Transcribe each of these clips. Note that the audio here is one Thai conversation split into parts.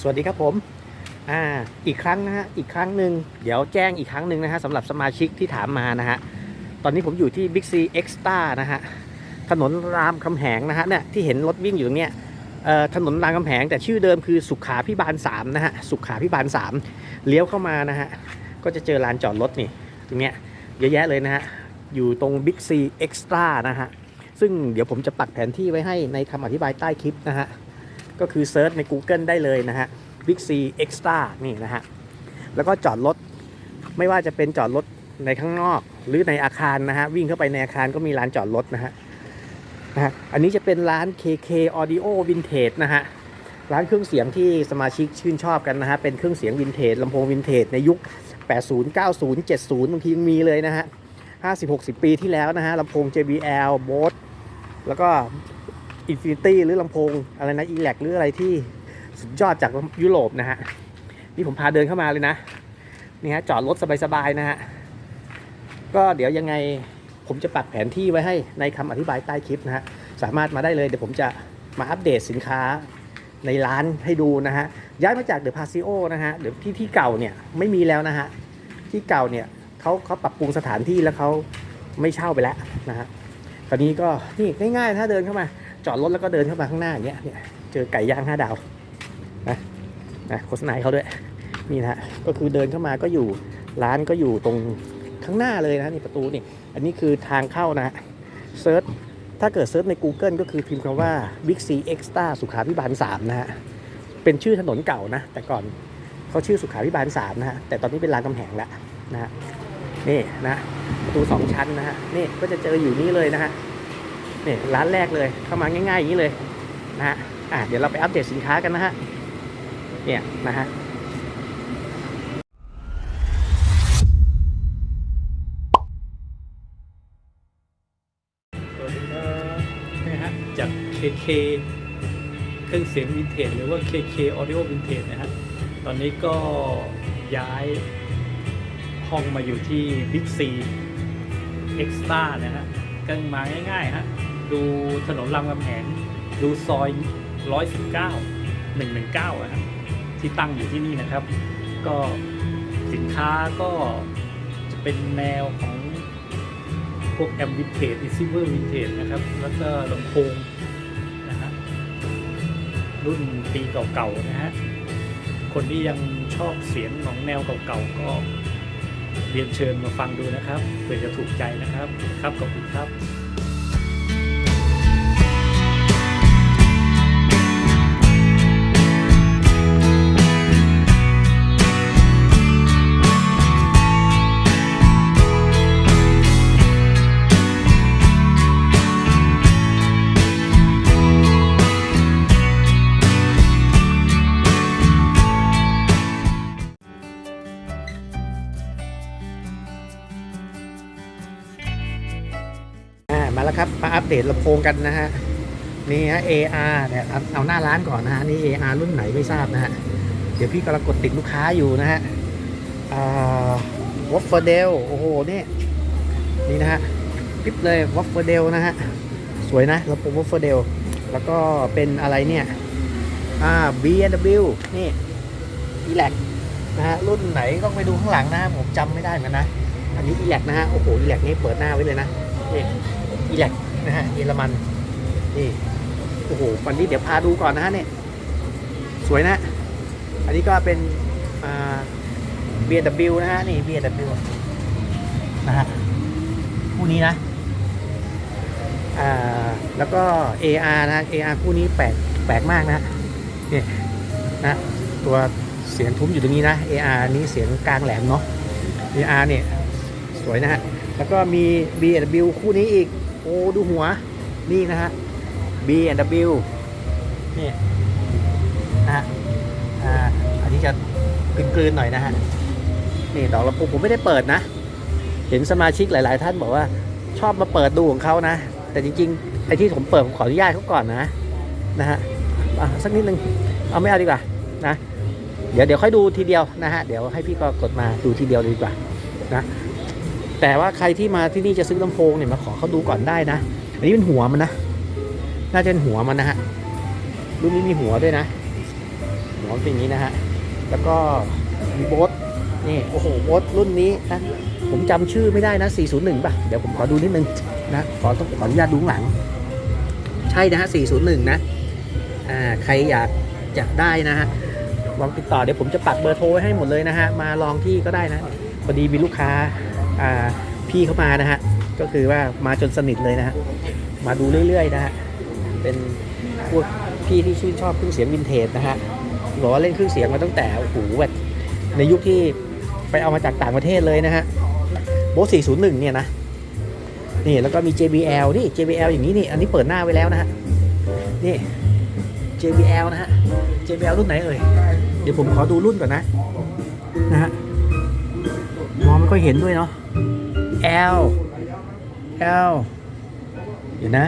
สวัสดีครับผมอ่าอีกครั้งนะฮะอีกครั้งหนึ่งเดี๋ยวแจ้งอีกครั้งหนึ่งนะฮะสำหรับสมาชิกที่ถามมานะฮะตอนนี้ผมอยู่ที่ Big C Extra นะฮะถนนรามคำแหงนะฮะเนี่ยที่เห็นรถวิ่งอยู่ตรงเนี้ยถนนรามคำแหงแต่ชื่อเดิมคือสุขาพิบาล3นะฮะสุขาพิบาล 3 เลี้ยวเข้ามานะฮะก็จะเจอลานจอดรถนี่ตรงเนี้ยเยอะแยะเลยนะฮะอยู่ตรง Big C Extra นะฮะซึ่งเดี๋ยวผมจะปักแผนที่ไว้ให้ในคำอธิบายใต้คลิปนะฮะ ก็คือเซิร์ชใน Google ได้เลยนะฮะ Big C Extra นี่นะฮะ แล้วก็จอดรถ ไม่ว่าจะเป็นจอดรถในข้างนอก หรือในอาคารนะฮะ วิ่งเข้าไปในอาคารก็มีลานจอดรถนะฮะนะฮะอันนี้จะเป็นร้าน KK Audio Vintage นะฮะ ร้านเครื่องเสียงที่สมาชิกชื่นชอบกันนะฮะ เป็นเครื่องเสียงวินเทจลำโพงวินเทจในยุค 80 90 70 บางทียังมีเลยนะฮะ 50-60 ปีที่แล้วนะฮะลำโพง JBL Bose แล้วก็ อินฟินิตี้หรือลำโพงอะไรนะอีแลกหรืออะไรที่สุดยอดจากยุโรปนะฮะ นี่ผมพาเดินเข้ามาเลยนะ นี่ฮะจอดรถสบายๆนะฮะ ก็เดี๋ยวยังไงผมจะปักแผนที่ไว้ให้ในคำอธิบายใต้คลิปนะฮะ สามารถมาได้เลยเดี๋ยวผมจะมาอัปเดตสินค้าในร้านให้ดูนะฮะ ย้ายมาจากเดอะพาซิโอนะฮะเดี๋ยวที่ที่เก่าเนี่ยไม่มีแล้วนะฮะ ที่เก่าเนี่ยเขาเขาปรับปรุงสถานที่แล้วเขาไม่เช่าไปแล้วนะฮะคราวนี้ก็นี่ง่ายๆถ้าเดินเข้ามา จอดรถแล้วก็เดินเข้ามาข้างหน้าอย่างเงี้ยเนี่ยเจอไก่ย่างห้าดาวนะนะโฆษณาเขาด้วยนี่นะฮะก็คือเดินเข้ามาก็อยู่ร้านก็อยู่ตรงข้างหน้าเลยนะนี่ประตูนี่อันนี้คือทางเข้านะฮะเซิร์ชถ้าเกิดเซิร์ชใน Google ก็คือพิมพ์คำว่า Big C Extra สุขาพิบาล 3 นะฮะ เป็นชื่อถนนเก่านะ แต่ก่อนเขาชื่อสุขาพิบาล 3 นะฮะ แต่ตอนนี้เป็นรามคำแหงแล้วนะฮะ นี่นะประตูสองชั้นนะฮะ นี่ก็จะเจออยู่นี่เลยนะฮะ นี่ร้านแรกเลยเข้ามาง่ายๆอย่างนี้เลยนะฮะอะเดี๋ยวเราไปอัปเดตสินค้ากันนะฮะเนี่ยนะฮะนะฮะจาก KK เครื่องเสียงวินเทจหรือว่า KK Audio Vintage นะฮะตอนนี้ก็ย้ายห้องมาอยู่ที่ Big C Extra นะฮะก็มาง่ายๆฮะ ดูถนนรามคำแหงดูซอย 119 119อะฮะที่ตั้งอยู่ที่นี่นะครับ ก็สินค้าก็จะเป็นแนวของพวกแอมวินเทจอิซิเวอร์วินเทจนะครับ แล้วก็ลำโพงนะฮะรุ่นปีเก่าๆนะฮะคนที่ยังชอบเสียงของแนวเก่าๆก็เรียนเชิญมาฟังดูนะครับเผื่อจะถูกใจนะครับ ครับขอบคุณครับ เดตลำโพงกันนะฮะนี่ฮะ AR เนี่ยเอาเอาหน้าร้านก่อนนะฮะนี่ AR รุ่นไหนไม่ทราบนะฮะเดี๋ยวพี่กำลังกดติดลูกค้าอยู่นะฮะอ่าวอฟเฟอร์เดลโอ้โหนี่นี่นะฮะคลิปเลยวอฟเฟอร์เดลนะฮะสวยนะลำโพงวอฟเฟอร์เดลแล้วก็เป็นอะไรเนี่ยอ่า B&W นี่ e l a c นะฮะรุ่นไหนต้องไปดูข้างหลังนะผมจำไม่ได้เหมือนกันนะ อันนี้ e l a c นะฮะโอ้โห e l a c นี่เปิดหน้าไว้เลยนะนี่อีแลก นะฮะเยอรมันนี่โอ้โหวันนี้เดี๋ยวพาดูก่อนนะฮะเนี่ยสวยนะ อันนี้ก็เป็นอ่า B&W นะฮะนี่ B&W นะฮะคู่นี้นะอ่าแล้วก็ AR นะ AR คู่นี้แปลกแปลกมากนะนี่นะตัวเสียงทุ้มอยู่ตรงนี้นะ AR นี้เสียงกลางแหลมเนาะ AR เนี่ยสวยนะฮะ แล้วก็มี B&W คู่นี้อีก อ้ดูหัว นี่นะฮะ B&W นี่นะฮะอ่าอันนี้จะกลืนๆหน่อยนะฮะ นี่ดอกลำพงผมไม่ได้เปิดนะ เห็นสมาชิกหลาย ๆ ท่านบอกว่า ชอบมาเปิดดูของเขานะ แต่จริงๆไอ้ที่ผมเปิดผมขออนุญาตเขาก่อนนะนะฮะอะสักนิดนึงเอาไม่เอาดีกว่านะเดี๋ยวเดี๋ยวค่อยดูทีเดียวนะฮะเดี๋ยวให้พี่ก็กดมาดูทีเดียวดีกว่านะ แต่ว่าใครที่มาที่นี่จะซื้อลำโพงเนี่ยมาขอเขาดูก่อนได้นะ อันนี้เป็นหัวมันนะ น่าจะเป็นหัวมันนะฮะ รุ่นนี้มีหัวด้วยนะ หัวมันเป็นอย่างนี้นะฮะ แล้วก็มีโบ๊ทนี่โอ้โหโบ๊ทรุ่นนี้นะ ผมจำชื่อไม่ได้นะ 401 ป่ะ เดี๋ยวผมขอดูนิดนึงนะ ขอต้องขออนุญาตดูหลัง ใช่นะฮะ 401 นะ อ่า ใครอยากจะได้นะฮะลองติดต่อเดี๋ยวผมจะปักเบอร์โทรให้หมดเลยนะฮะ มาลองที่ก็ได้นะ พอดีมีลูกค้า พี่เขามานะฮะ ก็คือว่ามาจนสนิทเลยนะฮะ มาดูเรื่อยๆนะฮะ เป็นพวกพี่ที่ชื่นชอบเครื่องเสียงวินเทจนะฮะบอกว่าเล่นเครื่องเสียงมาตั้งแต่โอ้โหแบบในยุคที่ไปเอามาจากต่างประเทศเลยนะฮะโบส401 เนี่ยนะ นี่แล้วก็มี JBL นี่ JBL อย่างนี้นี่ อันนี้เปิดหน้าไว้แล้วนะฮะ นี่ JBL นะฮะ JBL รุ่นไหนเอ่ย เดี๋ยวผมขอดูรุ่นก่อนนะ นะฮะ ค่อยเห็นด้วยเนาะ L L เดี๋ยวนะ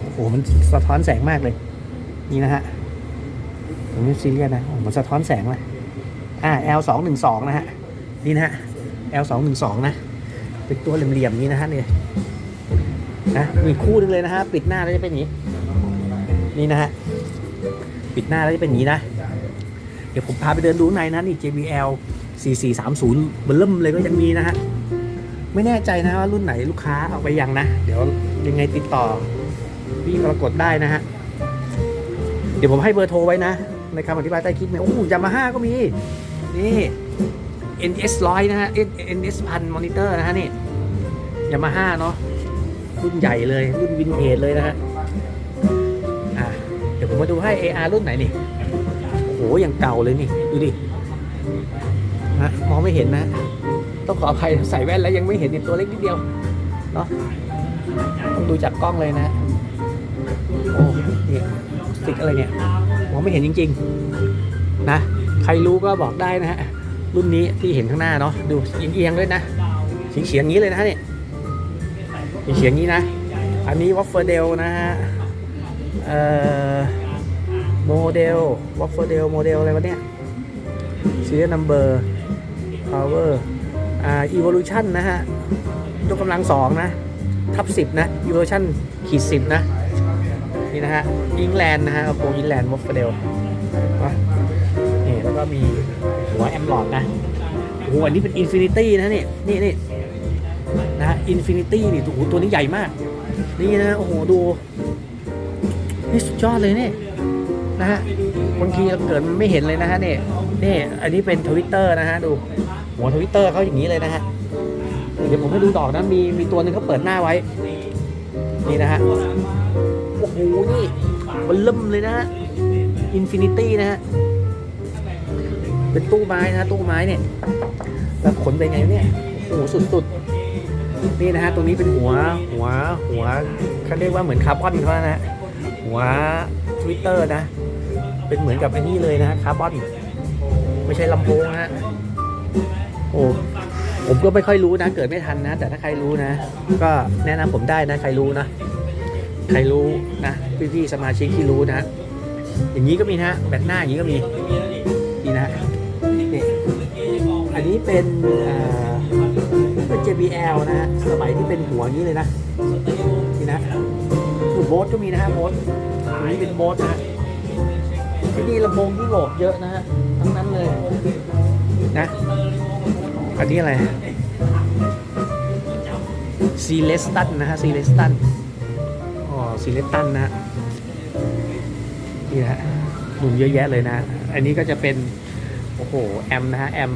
โอ้โห มันสะท้อนแสงมากเลย นี่นะฮะผมไม่ซีเรียสนะโอ้โหมันสะท้อนแสงเลยอ่า L สองหนึ่งสองนะฮะ นี่นะฮะ L สองหนึ่งสองนะ เป็นตัวเหลี่ยมๆนี้นะฮะเนี่ยนะมีคู่นึงเลยนะฮะ ปิดหน้าแล้วจะเป็นอย่างนี้ นี่นะฮะ ปิดหน้าแล้วจะเป็นอย่างนี้นะ เดี๋ยวผมพาไปเดินดูข้างในนะนี่ JBL 4430เบลเริ่มเลยก็ยังมีนะฮะ ไม่แน่ใจนะว่ารุ่นไหนลูกค้าเอาไปยังนะ เดี๋ยวยังไงติดต่อพี่กรกฎได้นะฮะ เดี๋ยวผมให้เบอร์โทรไว้นะ ในคำอธิบายใต้คลิปเนี่ยโอ้ยามาฮ่าก็มี นี่ NS ร้อยนะฮะ NS พันมอนิเตอร์นะฮะนี่ยามาฮ่าเนาะรุ่นใหญ่เลย รุ่นวินเทจเลยนะฮะอะเดี๋ยวผมมาดูให้ AR รุ่นไหนนี่โอ้โหอย่างเก่าเลยนี่ ดูดิ นะมองไม่เห็นนะ ต้องขออภัยใส่แว่นแล้วยังไม่เห็นอีกตัวเล็กนิดเดียวเนาะต้องดูจากกล้องเลยนะโอ้นี่สติกอะไรเนี่ยมองไม่เห็นจริง ๆ นะ ใครรู้ก็บอกได้นะฮะรุ่นนี้ที่เห็นข้างหน้าเนาะดูเอียงๆด้วยนะเฉียงๆอย่างนี้เลยนะเนี่ยเฉียงๆอย่างนี้นะ อันนี้วอฟเฟอร์เดลนะฮะเอ่อโมเดลวอฟเฟอร์เดลโมเดลอะไรวะเนี่ย serial number power อ่า evolution นะฮะยกกำลังสองนะ ทับสิบนะ evolution ขีดสิบนะ นี่นะฮะอิงแลนด์นะฮะโปรอิงแลนด์มอฟเดลนี่แล้วก็มีหัวแอมหลอดนะโอ้โหอันนี้เป็นอินฟินิตี้นะเนี่ยนี่นี่นะฮะอินฟินิตี้นี่โอ้โหตัวนี้ใหญ่มาก นี่นะโอ้โหดูนี่สุดยอดเลยเนี่ยนะฮะบางทีเราเกิดมันไม่เห็นเลยนะฮะเนี่ยนี่อันนี้เป็นทวิตเตอร์นะฮะดู หัวทวิตเตอร์เขาอย่างนี้เลยนะฮะเดี๋ยวผมให้ดูดอกนะมีมีตัวหนึ่งเขาเปิดหน้าไว้ นี่นะฮะ โอ้โห นี่มันเริ่มเลยนะฮะอินฟินิตี้นะฮะ เป็นตู้ไม้นะตู้ไม้เนี่ย แล้วขนไปไงเนี่ยโอ้โหสุดๆ นี่นะฮะ ตรงนี้เป็นหัวหัวหัวเขาเรียกว่าเหมือนคาร์บอนเขานะฮะหัวทวิตเตอร์นะ เป็นเหมือนกับไอ้นี่เลยนะฮะคาร์บอน ไม่ใช่ลำโพงนะฮะ โอ้ผมก็ไม่ค่อยรู้นะ เกิดไม่ทันนะ แต่ถ้าใครรู้นะ ก็แนะนำผมได้นะใครรู้นะ ใครรู้นะพี่ๆสมาชิกที่รู้นะ อย่างนี้ก็มีนะแบตหน้าอย่างนี้ก็มีนี่นะนี่อันนี้เป็นเป็น JBL นะฮะสมัยที่เป็นหัวนี้เลยนะนี่นะหูโบสก็มีนะฮะโบสอันนี้เป็นโบสนะฮะที่นี่ลำโพงยุโรปเยอะนะฮะทั้งนั้นเลยนะ อันนี้อะไรซีเลสตันนะฮะซีเลสตันอ๋อซีเลสตันนะนี่นะฮะหมุนเยอะแยะเลยนะ อันนี้ก็จะเป็น โอ้โห แอมนะฮะ แอม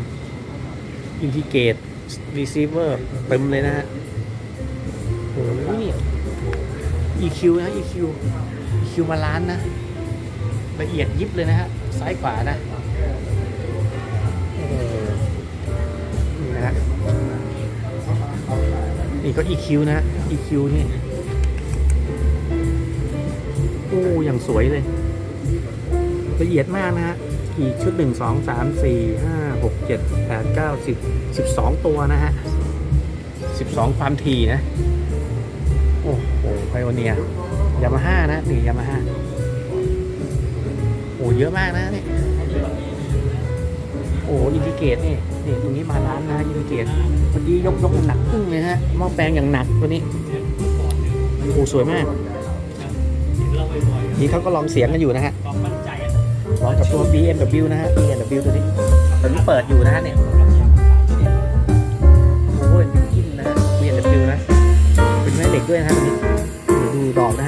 อินทิเกตรีเซิเวอร์เต็มเลยนะฮะโอ้โหนี่ EQ นะ EQ EQ มาล้านนะ ละเอียดยิบเลยนะฮะ ซ้ายขวานะ นี่ก็ EQ นะ EQ นี่โอ้อย่างสวยเลย ละเอียดมากนะฮะอีกชุดหนึ่งสองสามสี่ห้าหกเจ็ดแปดเก้าสิบสิบสองตัวนะฮะสิบสองความถี่นะ โอ้โหไพโอเนียยามาฮ่านะนี่ยามาฮ่าโอ้เยอะมากนะนี่ โอ้อินทิเกตนี่นี่ตรงนี้มาร้านนะอินทิเกตเมื่อกี้ยกยกหนักอึ้งเลยฮะหม้อแปลงอย่างหนักตัวนี้โอ้สวยมาก นี่เขาก็ลองเสียงกันอยู่นะฮะพร้อมกับตัว BMW นะฮะ BMW ตัวนี้ตอนนี้เปิดอยู่นะฮะเนี่ยโอ้ยนกินนะฮะ BMW นะ เป็นแม่เหล็กด้วยนะฮะตัวนี้ดูดอกนะ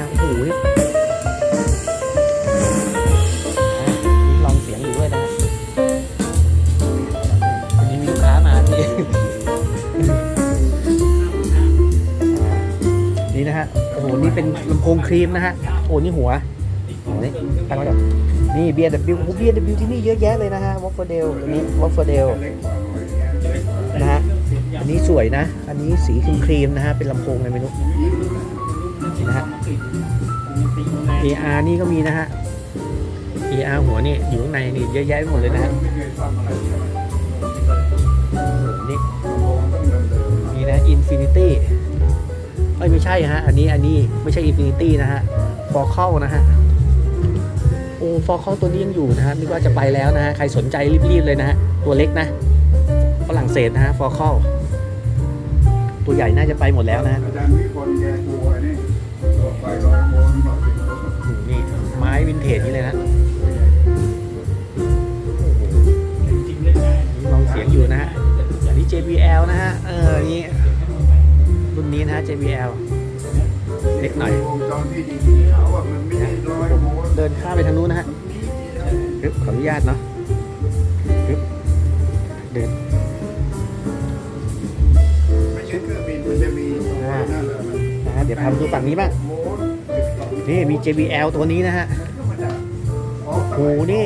ฮะ งครีมนะฮะ โอ้นี่หัวนี่ตั้งไว้ก่อนนี่ BMW โอ้ BMW ที่นี่เยอะแยะเลยนะฮะวอฟเฟอร์เดลอันนี้วอฟเฟอร์เดลนะฮะ อันนี้สวยนะ อันนี้สีครีมครีมนะฮะ เป็นลำโพงอะไรไม่รู้นะฮะ AR นี่ก็มีนะฮะ AR หัวนี่อยู่ข้างในนี่เยอะแยะไปหมดเลยนะฮะนี่นี่นะ Infinity อ้ยไม่ใช่ฮะ อันนี้อันนี้ไม่ใช่อินฟินิตี้นะฮะฟอร์เคิลนะฮะ โอ้ฟอร์เคิลตัวนี้ยังอยู่นะฮะนึกว่าจะไปแล้วนะฮะ ใครสนใจรีบๆเลยนะฮะ ตัวเล็กนะ ฝรั่งเศสนะฮะฟอร์เคิลตัวใหญ่น่าจะไปหมดแล้วนะฮะอาจารย์มีคนแกกลัวนี่ตัวไฟลอยโมน นี้นะฮะ JBL เล็กหน่อย วงจรที่ดีๆเขาอะมันไม่ได้ลอยโมนเดินข้ามไปทางนู้นนะฮะปึ๊บขออนุญาตเนาะปึ๊บเดิน ไม่ใช่เครื่องบินมันจะมีนั่นแหละมันนะฮะเดี๋ยวพาไปดูฝั่งนี้บ้างโมนสิบสองนี่มี JBL ตัวนี้นะฮะธรรมดาโอ้โหนี่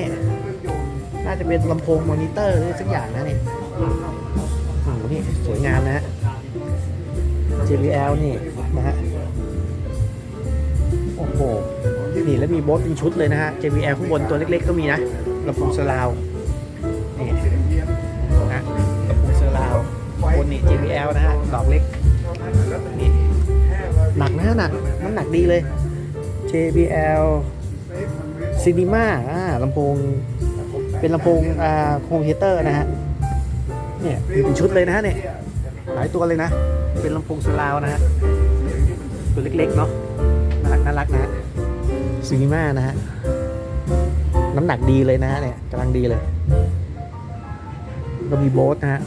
น่าจะเป็นลำโพงมอนิเตอร์หรือสักอย่างนะเนี่ยโอ้โหนี่สวยงามนะฮะ JBL นี่นะฮะ โอ้โห นี่แล้วมีโบสเป็นชุดเลยนะฮะ JBL ข้างบนตัวเล็กๆก็มีนะลำโพงเซอร์ราว์นี่นะลำโพงเซอร์ราว์บนนี่ JBL นะฮะดอกเล็ก นี่ หนักนะหนักน้ำหนักดีเลย JBL Cinema อ่าลำโพง เป็นลำโพงอ่าโฮมเทเตอร์นะฮะ เนี่ยมีเป็นชุดเลยนะฮะเนี่ย หลายตัวเลยนะ เป็นลำโพงสลาวนะฮะตัวเล็กๆเนาะน่ารักน่ารักนะฮะซีนีมานะฮะน้ำหนักดีเลยนะฮะเนี่ยกำลังดีเลยก็มีโบสนะฮะ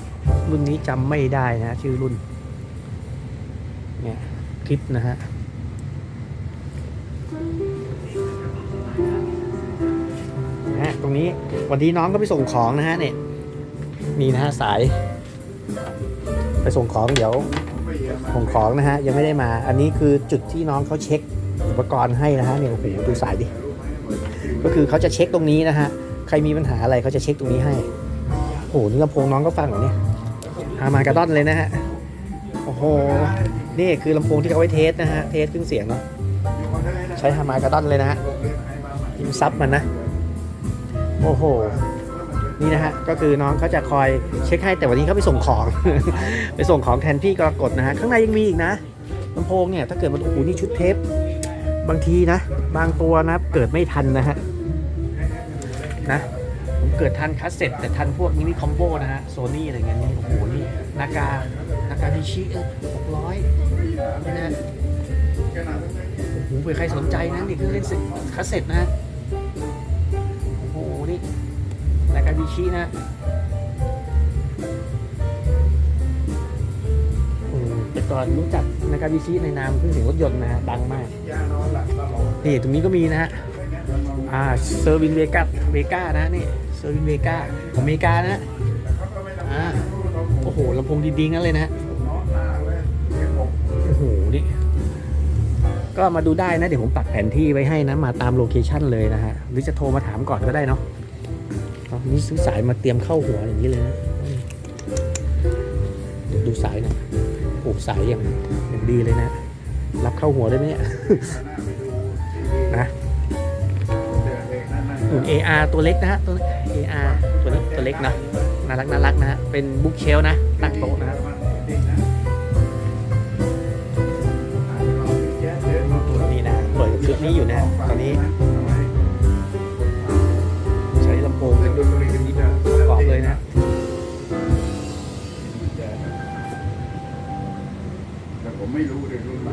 รุ่นนี้จำไม่ได้นะชื่อรุ่นเนี่ยคลิปนะฮะนะฮะตรงนี้วันนี้น้องก็ไปส่งของนะฮะเนี่ยนี่นะฮะสาย ไปส่งของเดี๋ยว ส่งของนะฮะยังไม่ได้มา อันนี้คือจุดที่น้องเขาเช็คอุปกรณ์ให้นะฮะเนี่ยโอ้โหดูสายดิก็คือเขาจะเช็คตรงนี้นะฮะใครมีปัญหาอะไรเขาจะเช็คตรงนี้ให้โอ้โหนี่ลำโพงน้องก็ฟังเหรอเนี่ยฮามากระดอนเลยนะฮะโอ้โหนี่คือลำโพงที่เอาไว้เทสนะฮะเทสเครื่องเสียงเนาะใช้ฮามากระดอนเลยนะฮะยิมซับมันนะโอ้โห นี่นะฮะก็คือน้องเขาจะคอยเช็คให้แต่วันนี้เขาไปส่งของ ไปส่งของแทนพี่กรกฎนะฮะข้างในยังมีอีกนะลำโพงเนี่ยถ้าเกิดมันโอ้โหนี่ชุดเทปบางทีนะ บางตัวนะเกิดไม่ทันนะฮะนะผมเกิดทันคัสเซ็ตแต่ทันพวกนี้มีคอมโบนะฮะโซนี่อะไรเงี้ยนี่โอ้โหนี่นากานากาดิชิเออหกร้อยนี่นะโอ้โหเผื่อใครสนใจนะนี่คือเล่นคัสเซ็ตนะ นากาบิชินะอืมแต่ก่อนรู้จักนากาบิชิในนามเครื่องเสียงรถยนต์นะฮะดังมากนี่ตรงนี้ก็มีนะฮะอ่าเซอร์วินเวกาเวกานะนี่เซอร์วินเวก้าของอเมริกานะอ่าโอ้โหลำโพงดีๆงั้นเลยนะฮะโอ้โหนี่ก็มาดูได้นะ เดี๋ยวผมปักแผนที่ไว้ให้นะ มาตามโลเคชั่นเลยนะฮะ หรือจะโทรมาถามก่อนก็ได้เนาะ นี่ซื้อสายมาเตรียมเข้าหัวอย่างนี้เลยนะเดี๋ยวดูสายหน่อยโอ้สายอย่างอย่างดีเลยนะ รับเข้าหัวได้ไหมเนี่ยนะเดินเองนั่นนั่นหุ่น AR ตัวเล็กนะฮะตัว AR ตัวนี้ตัวเล็กนะน่ารักน่ารักนะฮะเป็นบุ๊กเชลนะตั้งโต๊ะนะนี่นะเปิดชุดนี้อยู่นะตอนนี้ ไม่รู้เลยรุ่นไหม